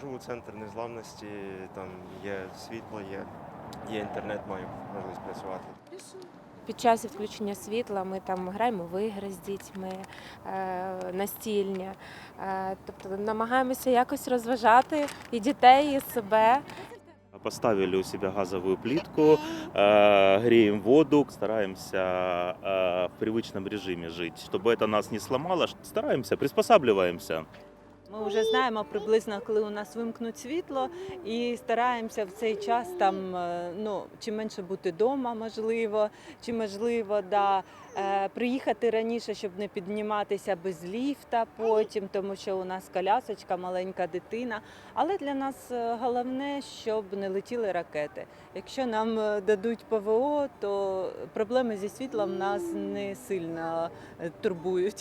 Живу центр незламності, там є світло, є, є інтернет, маю можливість працювати. Під час відключення світла ми там граємо в ігри з дітьми, е, настільні. Е, Тобто намагаємося якось розважати і дітей, і себе. Поставили у себя газовую плитку, э, греем воду, стараемся э, в привычном режиме жить. Чтобы это нас не сломало, стараемся, приспосабливаемся. Ми вже знаємо приблизно, коли у нас вимкнуть світло, і стараємося в цей час там е, ну чим менше бути вдома, можливо, чи можливо, да, е, приїхати раніше, щоб не підніматися без ліфта потім, тому що у нас колясочка, маленька дитина. Але для нас е, головне, щоб не летіли ракети. Якщо нам дадуть ПВО, то проблеми зі світлом нас не сильно турбують.